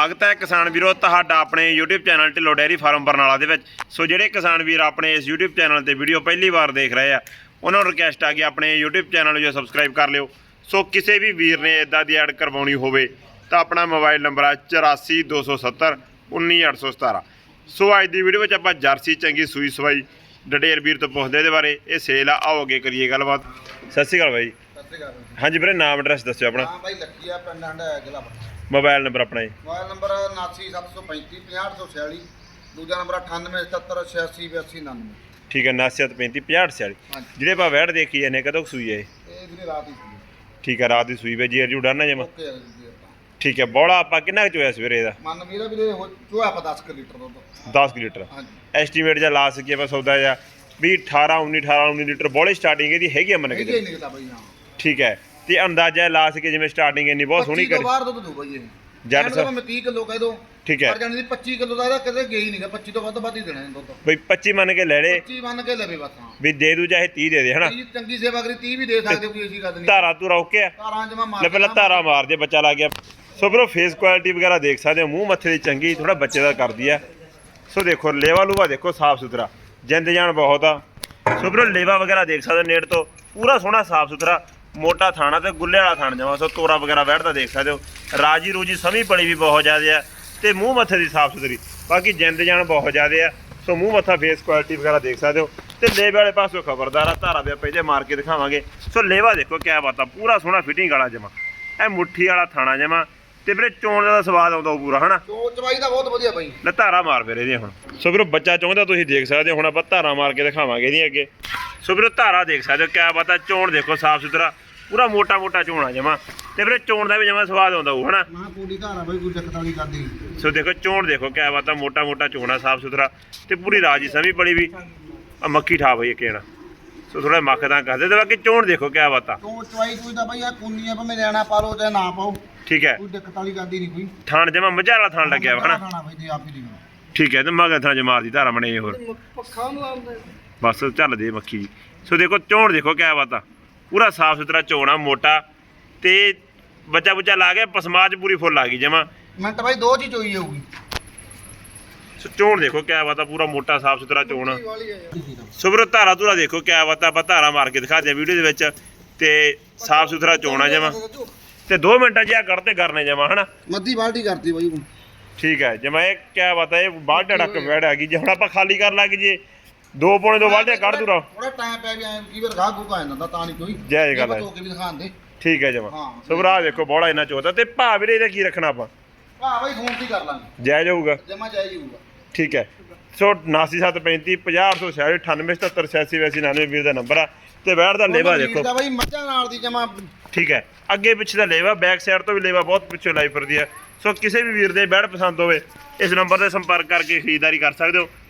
ਸਵਾਗਤ ਹੈ ਕਿਸਾਨ ਵੀਰੋ ਤੁਹਾਡਾ ਆਪਣੇ YouTube channel Dhillon dairy farm Barnala ਦੇ ਵਿੱਚ। ਸੋ ਜਿਹੜੇ ਕਿਸਾਨ ਵੀਰ ਆਪਣੇ ਇਸ YouTube ਚੈਨਲ ਤੇ ਵੀਡੀਓ ਪਹਿਲੀ ਵਾਰ ਦੇਖ ਰਹੇ ਆ ਉਹਨਾਂ ਨੂੰ ਰਿਕਵੈਸਟ ਆ ਕਿ ਆਪਣੇ YouTube ਚੈਨਲ ਨੂੰ ਜੋ ਸਬਸਕ੍ਰਾਈਬ ਕਰ ਲਿਓ। ਸੋ ਕਿਸੇ ਵੀ ਵੀਰ ਨੇ ਇਦਾਂ ਦੀ ਐਡ ਕਰਵਾਉਣੀ ਹੋਵੇ ਤਾਂ ਆਪਣਾ ਮੋਬਾਈਲ ਨੰਬਰ ਹੈ 84270 19817 ਸੋ ਅੱਜ ਦੀ ਵੀਡੀਓ ਵਿੱਚ ਆਪਾਂ ਜਰਸੀ ਚੰਗੀ ਸੂਈ ਸਵਾਈ ਡਡੇਰ ਵੀਰ ਤੋਂ ਪੁੱਛਦੇ ਇਹਦੇ ਬਾਰੇ। ਇਹ ਸੇਲ ਆ ਆਓ ਅੱਗੇ ਕਰੀਏ ਗੱਲਬਾਤ। ਸਤਿ ਸ਼੍ਰੀ ਅਕਾਲ ਬਾਈ। ਸਤਿ ਸ਼੍ਰੀ ਅਕਾਲ। ਹਾਂਜੀ ਵੀਰੇ ਨਾਮ ਐਡਰੈਸ ਦੱਸਿਓ ਆਪਣਾ। ਹਾਂ ਬਾਈ ਲੱਕੀ ਆ ਪਿੰਡ ਹੰਡਾ ਜ਼ਿਲ੍ਹਾ ਪਟਿਆਲਾ। ਮੋਬਾਈਲ ਨੰਬਰ ਆਪਣਾ ਜੀ। ਮੋਬਾਈਲ ਨੰਬਰ 7975 60846 ਦੂਜਾ ਨੰਬਰ 9877868299 ਠੀਕ ਹੈ 9735 50 ਹਾਂਜੀ। ਜਿਹੜੇ ਆਪਾਂ ਵੈੜ ਦੇਖੀ ਜਾਂਦੇ ਕਦੋਂ ਸੂਈ ਹੈ ਇਹ? ਵੀਰੇ ਰਾਤ ਹੀ ਸੀ ਠੀਕ ਹੈ ਰਾਤ ਦੀ ਸੂਈ ਵੇ ਜੀ ਅਰਜੂ ਡਾਨਾ ਜਮਾ। ਜੀ। ਠੀਕ ਹੈ ਬੋਲਾ ਆਪਾਂ ਕਿੰਨਾ ਕੁ ਚੋਇਆ ਸਵੇਰੇ ਦਾ ਮੰਨ ਵੀਰੇ ਵੀਰੇ ਚੋਇਆ ਆਪਾਂ 10 ਕੁ ਲੀਟਰ ਦੁੱਧ। 10 ਕੁ ਲੀਟਰ। ਹਾਂਜੀ। ਐਸਟੀਮੇਟ ਜਾਂ ਲਾ ਸਕੀਏ ਆਪਾਂ ਸੌਦਾ ਜਾਂ ਵੀ 18 19 18 19 ਲੀਟਰ ਬੋਲੇ ਸਟਾਰਟਿੰਗ ਇਹਦੀ ਹੈਗੀ ਆ ਮੰਨ ਕੇ ਠੀਕ ਹੈ ਤੇ ਅੰਦਾਜ਼ਾ ਲਾ ਸਕੀਏ ਜਿਵੇਂ ਸਟਾਰਟਿੰਗ ਇੰਨੀ ਬਹੁਤ ਸੋਹਣੀ 25 ਤੋਂ ਕਰੀ। ਬਾਹਰ ਦੁੱਧ ਦੂ ਬਾਈ ਇਹ ਜੱਟ ਸਾਹਿਬ- ਮੈਂ 30 ਕਿਲੋ ਕਹਿ ਦੋ। ਠੀਕ ਹੈ। ਪਰ ਜਾਨੀ ਦੀ 25 ਕਿਲੋ ਦਾ ਇਹਦਾ ਕਦੇ ਗਿਆ ਹੀ ਨਹੀਂਗਾ 25 ਤੋਂ ਵੱਧ ਵੱਧ ਹੀ ਦੇਣਾ ਦੁੱਧ। ਬਈ 25 ਮੰਨ ਕੇ ਲੈ ਲੇ। 25 ਮੰਨ ਕੇ ਲਵੇ ਬਸ ਹਾਂ। ਵੀ ਦੇ ਦੂ ਚਾਹੇ 30 ਦੇ ਦੇ ਹਨਾ? ਜੀ ਚੰਗੀ ਸੇਵਾ ਕਰੀ 30 ਵੀ ਦੇ ਸਕਦੇ ਕੋਈ ਐਸੀ ਗੱਲ ਨਹੀਂ ਧਾਰਾ ਤੂੰ ਰੋਕਿਆ ਧਾਰਾਂ ਜਮਾ ਮਾਰ ਲੈ ਪਹਿਲਾਂ ਧਾਰਾ ਮਾਰ। ਦੇ ਬੱਚਾ ਲੱਗ ਗਿਆ। ਸੋ ਬਰੋ ਫੇਸ ਕੁਆਲਿਟੀ ਵਗੈਰਾ ਦੇਖ ਸਕਦੇ ਹੋ ਮੂੰਹ ਮੱਥੇ ਦੀ ਚੰਗੀ ਥੋੜਾ ਬੱਚੇ ਦਾ ਕਰਦੀ ਆ। ਸੋ ਦੇਖੋ ਲੇਵਾ ਲੂਵਾ ਦੇਖੋ ਸਾਫ਼ ਸੁਥਰਾ। ਜਿੰਦ ਜਾਨ ਬਹੁਤ ਆ। ਸੋ ਬਰੋ ਲੇਵਾ ਵਗੈਰਾ ਦੇਖ ਸਕਦੇ ਨੇੜ ਤੋਂ। ਪੂਰਾ ਸੋਹਣਾ ਸਾਫ਼ ਸੁਥਰਾ। ਮੋਟਾ ਥਾਣਾ ਤੇ ਗੁੱਲੇ ਵਾਲਾ ਥਾਣ ਜਮਾ ਸੋ ਤੋਰਾ ਵਗੈਰਾ ਬੈਠਦਾ ਦੇਖ ਸਕਦੇ ਹੋ। ਰਾਜੀ ਰੂਜੀ ਸਮੀ ਪੜੀ ਵੀ ਬਹੁਤ ਜ਼ਿਆਦਾ ਆ ਤੇ ਮੂੰਹ ਮੱਥੇ ਦੀ ਸਾਫ਼ ਸੁਥਰੀ। ਬਾਕੀ ਜਿੰਦ ਜਾਨ ਬਹੁਤ ਜ਼ਿਆਦਾ ਆ ਸੋ ਮੂੰਹ ਮੱਥਾ ਫੇਸ ਕੁਆਲਿਟੀ ਵਗੈਰਾ ਦੇਖ ਸਕਦੇ ਹੋ। ਤੇ ਲੇਵੇ ਵਾਲੇ ਪਾਸੋਂ ਖਬਰਦਾਰ ਆ ਧਾਰਾ ਦੇ ਪਹਿਲੇ ਮਾਰ ਕੇ ਦਿਖਾਵਾਂਗੇ। ਸੋ ਲੇਵਾ ਦੇਖੋ ਕਿਆ ਬਾਤ ਆ ਪੂਰਾ ਸੋਹਣਾ ਫਿਟਿੰਗ ਵਾਲਾ ਜਮਾ। ਇਹ ਮੁੱਠੀ ਵਾਲਾ ਥਾਣਾ ਜਮਾ। ਤੇ ਵੀਰੇ ਚੋਣ ਦਾ ਸਵਾਦ ਆਉਂਦਾ ਪੂਰਾ ਹਨਾ? ਚਵਾਈ ਦਾ ਬਹੁਤ ਵਧੀਆ ਬਾਈ। ਲੈ ਧਾਰਾ ਮਾਰ ਵੀਰੇ ਇਹਦੀਆਂ ਹੁਣ। ਸੋ ਵੀਰੋ ਬੱਚਾ ਚਾਹੁੰਦਾ ਤੁਸੀਂ ਦੇਖ ਸਕਦੇ ਹੋ। ਹੁਣ ਆਪਾਂ ਧਾਰਾ ਮਾਰ ਕੇ ਦਿਖਾਵਾਂਗੇ ਇਹਦੀਆਂ ਅੱਗੇ। ਸੋ ਵੀਰੋ ਧਾਰਾ ਦੇਖ ਸਕਦੇ ਹੋ ਕਿਆ ਬਾਤ ਆ ਚੋਣ ਦੇਖੋ ਸਾਫ਼ ਸੁਥਰਾ ਪੂਰਾ ਮੋਟਾ ਮੋਟਾ ਚੋਣਾ ਜਮਾ। ਤੇ ਵੀਰੇ ਚੋਣ ਦਾ ਵੀ ਜਮਾ ਸਵਾਦ ਆਉਂਦਾ ਉਹ ਹਨਾ? ਮਾਂ ਪੂਰੀ ਧਾਰਾ ਬਾਈ ਕੋਈ ਦਿੱਕਤ ਵਾਲੀ ਕਰਦੀ ਸੋ ਦੇਖੋ ਚੋਣ ਦੇਖੋ ਕਿਆ ਬਾਤ ਆ ਮੋਟਾ ਮੋਟਾ ਚੋਣਾ ਸਾਫ਼ ਸੁਥਰਾ ਤੇ ਪੂਰੀ ਰਾਜੀ ਸਮੀ ਬੜੀ ਵੀ ਆ ਮੱਖੀ ਠਾ ਬਈ ਕਿਹੜਾ ਸੋ ਥੋੜਾ ਮੱਖ ਤਾਂ ਕਰਦੇ ਤੇ ਬਾਕੀ ਚੋਣ ਦੇਖੋ ਕਿਆ ਬਾਤ ਆ। ਚੋ ਚਵਾਈ ਕੋਈ ਤਾਂ ਬਾਈ ਆ ਕੁੰਨੀਆਂ ਭਾਵੇਂ ਲੈਣਾ ਪਾ ਲਓ ਚਾਹੇ ਨਾ ਪਾਓ। ਠੀਕ ਹੈ। ਕੋਈ ਦਿੱਕਤ ਵਾਲੀ ਕਰਦੀ ਨਹੀਂ ਕੋਈ। ਥਾਣ ਜਮਾ ਮੱਝਾਂ ਵਾਲਾ ਥਾਣ ਲੱਗਿਆ ਵਾ ਹਨਾ? ਹੀ ਠੀਕ ਹੈ ਤੇ ਮਗਰ ਥਾਂ ਜਮਾਰ ਦੀ ਧਾਰਾ ਬਣੇ ਹੋਰ। ਪੱਖਾ ਨੂੰ ਆਉਂਦਾ ਬਸ ਚੱਲਦੀ ਹੈ ਮੱਖੀ ਸੋ ਦੇਖੋ ਚੋਣ ਦੇਖੋ ਕਿਆ ਬਾਤ ਆ। ਪੂਰਾ ਸਾਫ਼ ਸੁਥਰਾ ਚੋਣਾ ਮੋਟਾ। ਤੇ ਬੱਚਾ ਬੁੱਚਾ ਲਾ ਗਿਆ ਪਸਮਾਜ ਪੂਰੀ ਫੁੱਲ ਆ ਗਈ ਜਮਾ। ਮਿੰਟ ਬਾਈ ਦੋ ਚ ਹੀ ਚੋਈ ਜਾਊਗੀ। ਸੋ ਚੋਣ ਦੇਖੋ ਕਿਆ ਬਾਤ ਆ ਪੂਰਾ ਮੋਟਾ ਸਾਫ਼ ਸੁਥਰਾ ਚੋਣ ਸੋ ਵੀਰੋ ਧਾਰਾ ਧੂਰਾ ਦੇਖੋ ਕਿਆ ਬਾਤ ਆ ਧਾਰਾ ਮਾਰ ਕੇ ਦਿਖਾ ਦਿਆਂ ਵੀਡੀਓ ਦੇ ਵਿੱਚ। ਤੇ ਸਾਫ਼ ਸੁਥਰਾ ਚੋਣਾ ਜਮਾ। ਤੇ 2 ਮਿੰਟਾਂ 'ਚ ਆ ਕੱਢਤੇ ਕਰਨੇ ਜਮਾ ਹਨਾ? ਮੱਦੀ ਬਾਲਟੀ ਕਰਤੀ ਬਾਈ ਠੀਕ ਹੈ ਜਮਾ ਇਹ ਕਿਆ ਬਾਤ ਹੈ ਇਹ ਬਾਹਰ ਡੜਕ ਵੜ ਆ ਗਈ। ਜੇ ਹੁਣ ਆਪਾਂ ਖਾਲੀ ਕਰਨ ਲੱਗ ਜੇ ਦੋ ਪੌਣੇ ਦੋ ਬਾਲਟੀਆਂ ਕੱਢ ਦੂਰਾ ਥੋੜਾ ਟਾਈਮ ਪੈ ਐ ਕੀ ਵਾਰ ਗਾਹ ਗੁਗਾ ਜਾਂਦਾ ਤਾਂ ਨਹੀਂ ਕੋਈ। ਜੈ ਗੱਲ ਹੈ। ਧੋ ਕੇ ਵੀ ਦਿਖਾਣ ਦੇ। ਠੀਕ ਹੈ ਜਮਾ। ਹਾਂ। ਸੋ ਭਰਾ ਦੇਖੋ ਬੋੜਾ ਇੰਨਾ ਚੋਦਾ ਤੇ ਭਾ ਵੀਰੇ ਇਹਦਾ ਕੀ ਰੱਖਣਾ ਆਪਾਂ? ਭਾ ਬਾਈ ਫੋਨ ਤੇ ਹੀ ਕਰ ਲਾਂਗੇ? ਜਾਇਜ਼ ਹੋਊਗਾ ਜਮਾ ਜਾਈ ਜਾਊਗਾ ਠੀਕ ਹੈ। ਸੋ 9735 50 98 ਵੀਰ ਦਾ ਨੰਬਰ ਆ। ਤੇ ਬੈਠ ਦਾ ਲੇਵਾ ਦੇਖੋ। ਦਾ ਬਾਈ ਮੱਝਾਂ ਨਾਲ ਦੀ ਜਮਾ। ਠੀਕ ਹੈ। ਅੱਗੇ ਪਿੱਛੇ ਦਾ ਲੇਵਾ ਬੈਕ ਸਾਈਡ ਤੋਂ ਵੀ ਲੇਵਾ ਬਹੁਤ ਪਿੱਛੇ ਲਾਈ ਫਿਰਦੀ ਹੈ। ਸੋ ਕਿਸੇ ਵੀ ਵੀਰ ਦੇ ਬੈੜ ਪਸੰਦ ਹੋਵੇ ਇਸ ਨੰਬਰ ਤੇ ਸੰਪਰਕ ਕਰਕੇ ਖਰੀਦਦਾਰੀ ਕਰ ਸਕਦੇ ਹੋ।